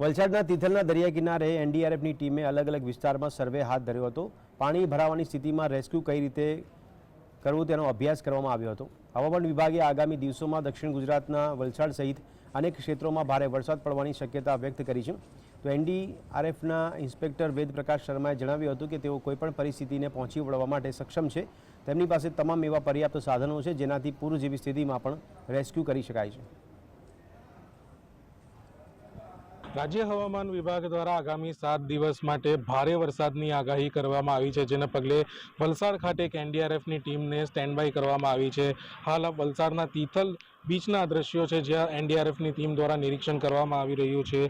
વલસાડના તિથલના દરિયા કિનારે એનડીઆરએફની ટીમે અલગ અલગ વિસ્તારમાં સર્વે હાથ ધર્યો હતો. પાણી ભરાવાની સ્થિતિમાં રેસ્ક્યુ કઈ રીતે કરવું તેનો અભ્યાસ કરવામાં આવ્યો હતો. હવામાન વિભાગે આગામી દિવસોમાં દક્ષિણ ગુજરાતના વલસાડ સહિત અનેક ક્ષેત્રોમાં ભારે વરસાદ પડવાની શક્યતા વ્યક્ત કરી છે. તો એનડીઆરએફના ઇન્સ્પેક્ટર વેદ પ્રકાશ શર્માએ જણાવ્યું હતું કે તેઓ કોઈપણ પરિસ્થિતિને પહોંચી વળવા માટે સક્ષમ છે. તેમની પાસે તમામ એવા પર્યાપ્ત સાધનો છે જેનાથી પૂર જેવી સ્થિતિમાં પણ રેસ્ક્યુ કરી શકાય છે. રાજ્ય હવામાન વિભાગ દ્વારા આગામી સાત દિવસ માટે ભારે વરસાદની આગાહી કરવામાં આવી છે, જેને પગલે વલસાડ ખાતે એક એનડીઆરએફની ટીમને સ્ટેન્ડ બાય કરવામાં આવી છે. હાલ વલસાડના તિથલ બીચના દ્રશ્યો છે, જ્યાં એનડીઆરએફની ટીમ દ્વારા નિરીક્ષણ કરવામાં આવી રહ્યું છે.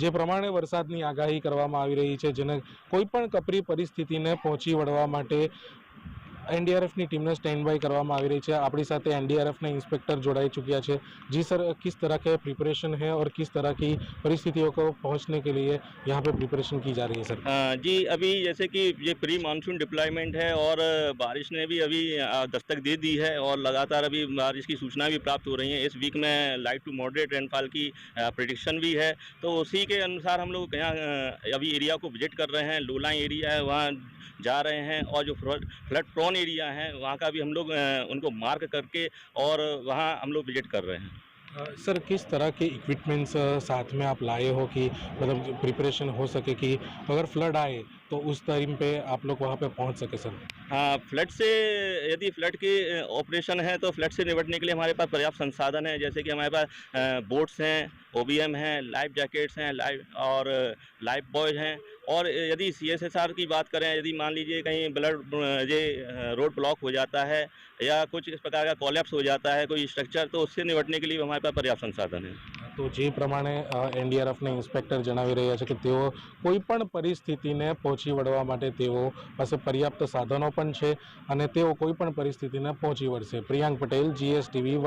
જે પ્રમાણે વરસાદની આગાહી કરવામાં આવી રહી છે, જેને કોઈપણ કપરી પરિસ્થિતિને પહોંચી વળવા માટે एनडीआरएफ ની ટીમને स्टैंड बाय કરવામાં આવી રહી છે આપણી સાથે एनडीआरएफ ના इंस्पेक्टर जोड़ाई चुकिया છે जी सर किस तरह के प्रिपरेशन है और किस तरह की परिस्थितियों को पहुंचने के लिए यहाँ पे प्रिपरेशन की जा रही है सर अ, जी अभी जैसे कि ये प्री मानसून डिप्लॉयमेंट है और बारिश ने भी अभी अ, दस्तक दे दी है और लगातार अभी बारिश की सूचना भी प्राप्त हो रही है इस वीक में लाइट टू मॉडरेट रेनफॉल की प्रिडिक्शन भी है तो उसी के अनुसार हम लोग यहाँ अ, अभी एरिया को विजिट कर रहे हैं लोलाइन एरिया है वहाँ जा रहे हैं और जो फ्लड प्रोन एरिया है वहाँ का भी हम लोग उनको मार्क करके और वहाँ हम लोग विज़िट कर रहे हैं। सर किस तरह के इक्विपमेंट्स साथ में आप लाए हो कि मतलब प्रिपरेशन हो सके कि अगर फ्लड आए तो उस टाइम पे आप लोग वहाँ पे पहुँच सके सर? हाँ फ्लड से यदि फ्लड के ऑपरेशन है तो फ्लड से निपटने के लिए हमारे पास पर्याप्त संसाधन है जैसे कि हमारे पास बोट्स हैं ओबीएम हैं लाइफ जैकेट्स हैं लाइव और लाइफ बॉयज़ हैं और यदि सीएसएसआर की बात करें यदि मान लीजिए कहीं ब्लड ये रोड ब्लॉक हो जाता है या कुछ इस प्रकार का कॉलेप्स हो जाता है कोई स्ट्रक्चर तो उससे निपटने के लिए भी हमारे पास पर्याप्त संसाधन है તો જે પ્રમાણે એનડીઆરએફના ઇન્સ્પેક્ટર જણાવી રહ્યા છે કે તેઓ કોઈ પણ પરિસ્થિતિને પહોંચી વળવા માટે તેઓ પાસે પર્યાપ્ત સાધનો પણ છે અને તેઓ કોઈ પણ પરિસ્થિતિને પહોંચી વળશે પ્રિયાંક પટેલ જીએસટીવી